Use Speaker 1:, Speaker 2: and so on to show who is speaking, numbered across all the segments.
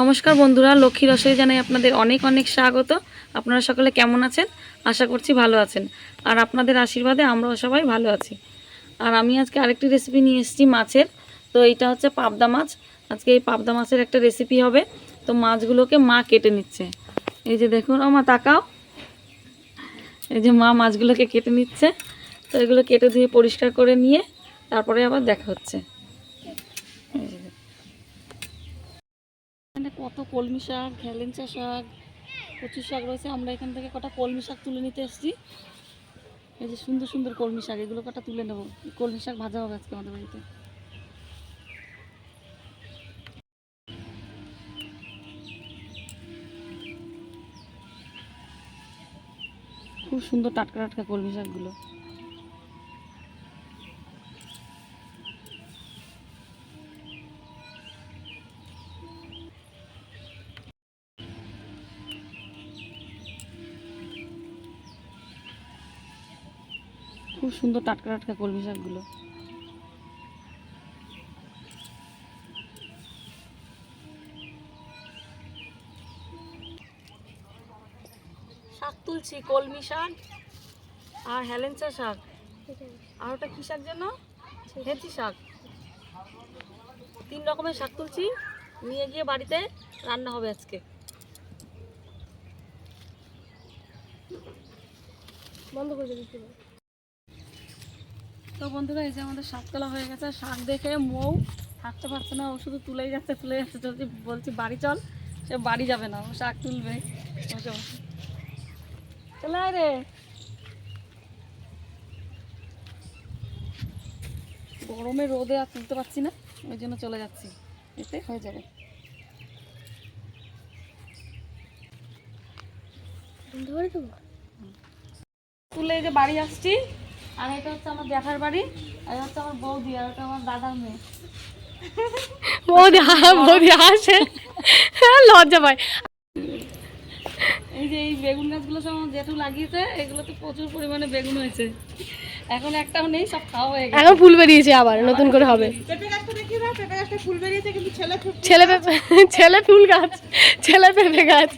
Speaker 1: নমস্কার বন্ধুরা, লক্ষ্মী রসই জানাই আপনাদের অনেক অনেক স্বাগত। আপনারা সকলে কেমন আছেন? আশা করছি ভালো আছেন। আর আপনাদের আশীর্বাদে আমরাও সবাই ভালো আছি। আর আমি আজকে আরেকটি রেসিপি নিয়ে এসেছি মাছের। তো এইটা হচ্ছে পাবদা মাছ। আজকে এই পাবদা মাছের একটা রেসিপি হবে। তো মাছগুলোকে মা কেটে নিচ্ছে। এই যে দেখুন, ও মা তাকাও। এই যে মা মাছগুলোকে কেটে নিচ্ছে। তো এগুলো কেটে ধুয়ে পরিষ্কার করে নিয়ে তারপরে আবার দেখা হচ্ছে এই যে এখানে কত কলমি শাক ঘ্যালেঞ্চা শাক কচু শাক রয়েছে। আমরা এখান থেকে কটা কলমি শাক তুলে নিতে এসেছি। এই যে সুন্দর সুন্দর কলমি শাক, এগুলো কটা তুলে নেব? কলমি শাক ভাজা হবে আজকে আমাদের বাড়িতে। খুব সুন্দর টাটকা টাটকা কলমি শাকগুলো। খুব সুন্দর টাটকা টাটকা কলমি শাকগুলো। শাক তুলছি কলমি শাক আর হেলেঞ্চা শাক। আর ওটা কী শাক যেন? হেঁচি শাক। তিন রকমের শাক তুলছি নিয়ে গিয়ে বাড়িতে রান্না হবে আজকে।
Speaker 2: বন্ধ করে দিচ্ছি
Speaker 1: তো বন্ধুরা এই যে আমাদের শাক তোলা হয়ে গেছে। শাক দেখে মৌ থাকতে পারছে না ও শুধু তুলেই যাচ্ছে তুলে যাচ্ছে যদি বলছি বাড়ি চল। সে বাড়ি যাবে না ও শাক তুলবে। চলে আয় রে। গরমে রোদে আর তুলতে পারছি না ওই জন্য চলে যাচ্ছি। এতে হয়ে যাবে। তুলে যে বাড়ি আসছি আর এটা হচ্ছে আমার জ্যাঠার বাড়ি আর এটা হচ্ছে আমার বৌদি আর এটা আমার দাদার মেয়ে।
Speaker 2: বৌদি বৌদি আসে লজ্জা পায়।
Speaker 1: এই যে এই বেগুন গাছগুলো সব আমার জেঠু লাগিয়েছে এগুলোতে প্রচুর পরিমাণে বেগুন হয়েছে। এখন একটাও নেই সব খাওয়া হয়ে গেছে।
Speaker 2: এখন ফুল বেরিয়েছে আবার নতুন করে হবে। ছেলে পেঁপে ছেলে ফুল গাছ ছেলে পেঁপে গাছ।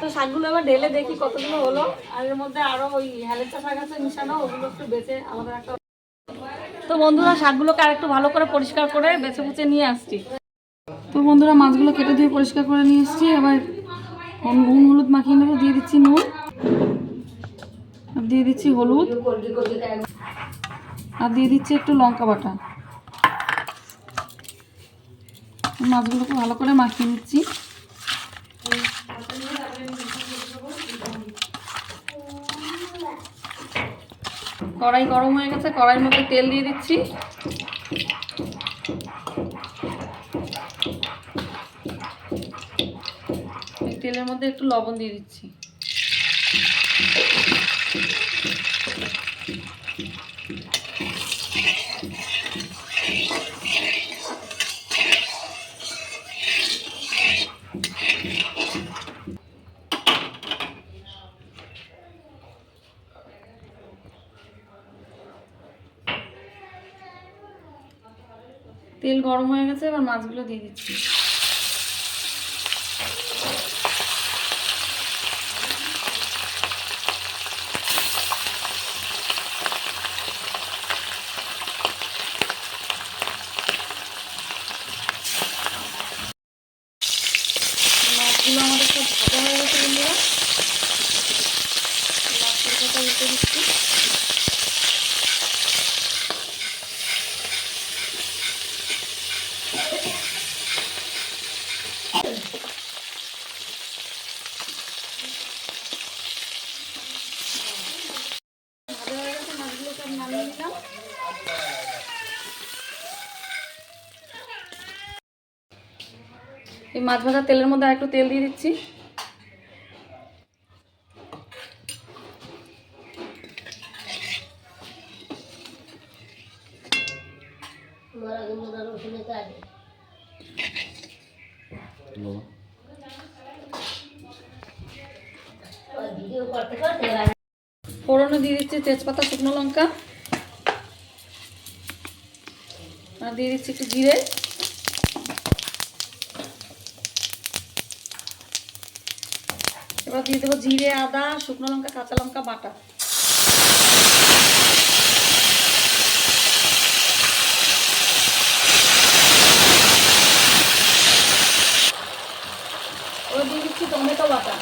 Speaker 1: তো শাকগুলো এবার ঢেলে দেখি কতগুলো হলো। আর এর মধ্যে আরও ওই হেলেচা শাক আছে, মিশানো, ওগুলো একটু বেছে আমাদের একটা তো বন্ধুরা, শাকগুলোকে আর একটু ভালো করে পরিষ্কার করে বেছে বুছে নিয়ে আসছি। তো বন্ধুরা, মাছগুলো কেটে দিয়ে পরিষ্কার করে নিয়ে এসছি। এবার নুন, হলুদ মাখিয়ে নেব, দিয়ে দিচ্ছি নুন। দিয়ে দিচ্ছি হলুদ। আর দিয়ে দিচ্ছি একটু লঙ্কা বাটা। মাছগুলোকে ভালো করে মাখিয়ে নিচ্ছি। কড়াই গরম হয়ে গেছে, কড়াইয়ের মধ্যে তেল দিয়ে দিচ্ছি। তেলের মধ্যে একটু লবণ দিয়ে দিচ্ছি। তেল গরম হয়ে গেছে এবার মাছগুলো দিয়ে দিচ্ছি মাছগুলো আমাদের সব ভাজা হয়ে গেছে বন্ধুরা মাছের কথা উল্টে দিচ্ছি ভাজা হয়ে গেছে মাছগুলো সব নামিয়ে নিলাম এই মাছ ভাজা তেলের মধ্যে আর একটু তেল দিয়ে দিচ্ছি। ফোড়নে দিয়ে দিচ্ছি তেজপাতা শুকনো লঙ্কা। আর দিয়ে দিচ্ছি একটু জিরে। এবার দিয়ে দেবো জিরে, আদা, শুকনো লঙ্কা, কাঁচা লঙ্কা, বাটা। দিচ্ছি টমেটো বাটা।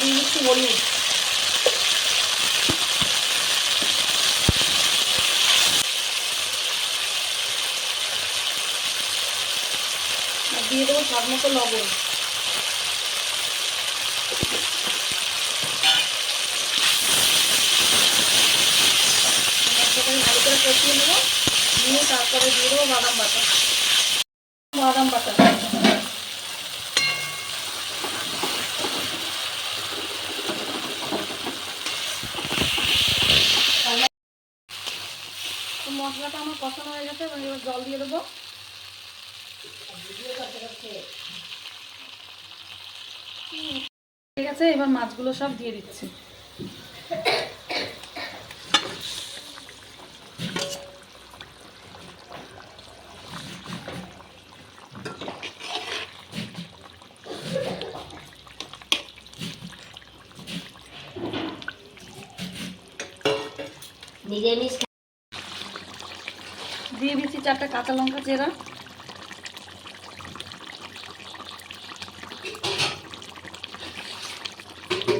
Speaker 1: দিয়ে দিচ্ছি দিয়ে দেবো স্বাদ মতো লবণ। ভালো করে কষিয়ে নেব, নিয়ে তারপরে দিয়ে দেবো বাদাম বাটা। বাদাম বাটা। মশলাটা আমার কষানো হয়ে গেছে, এবার জল দিয়ে দেবো। ঠিক আছে এবার মাছগুলো সব দিয়ে দিচ্ছি। দিয়ে দিচ্ছি চারটা কাঁচা লঙ্কা চেরা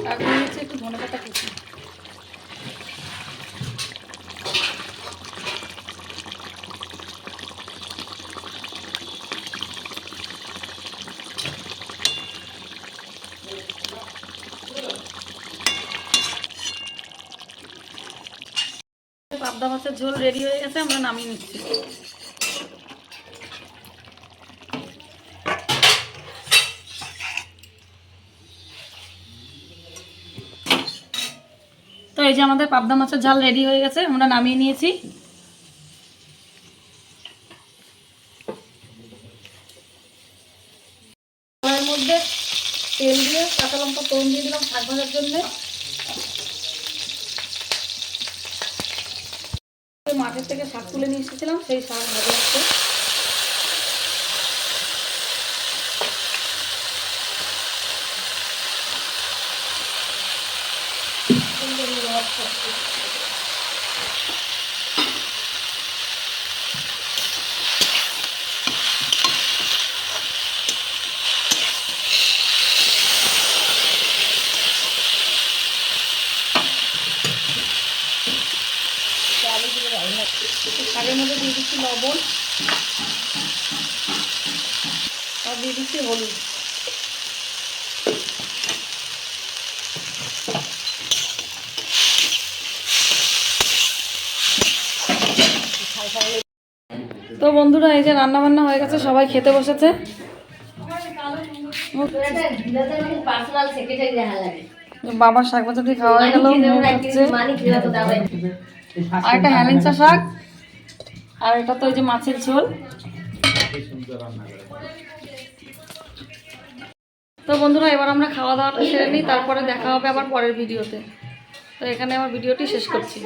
Speaker 1: আর দিয়ে দিচ্ছি একটু ধনে পাতা কুচি পাবদা মাছের ঝোল রেডি হয়ে গেছে আমরা নামিয়ে নিচ্ছি। এই যে আমাদের পাবদা মাছের ঝাল রেডি হয়ে গেছে, আমরা নামিয়ে নিয়েছি। মধ্যে তেল দিয়ে কাঁচা লঙ্কা ফোড়ন দিয়ে দিলাম শাক ভাজার জন্যে। মাঠের থেকে শাক তুলে নিয়ে এসেছিলাম, সেই শাক ভাজা শাকের মধ্যে দিয়ে দিচ্ছি লবণ আর দিয়ে দিচ্ছি হলুদ। তো বন্ধুরা, এই যে রান্না বান্না হয়ে গেছে, সবাই খেতে বসেছে। বাবার শাক ভাজাটি খাওয়া হয়ে গেল আর একটা হ্যালেঞ্চা শাক, আর এটা তো ওই যে মাছের ঝোল। তো বন্ধুরা, এবার আমরা খাওয়া দাওয়াটা সেরে নিই, তারপরে দেখা হবে আবার পরের ভিডিওতে। তো এখানে আমার ভিডিওটি শেষ করছি।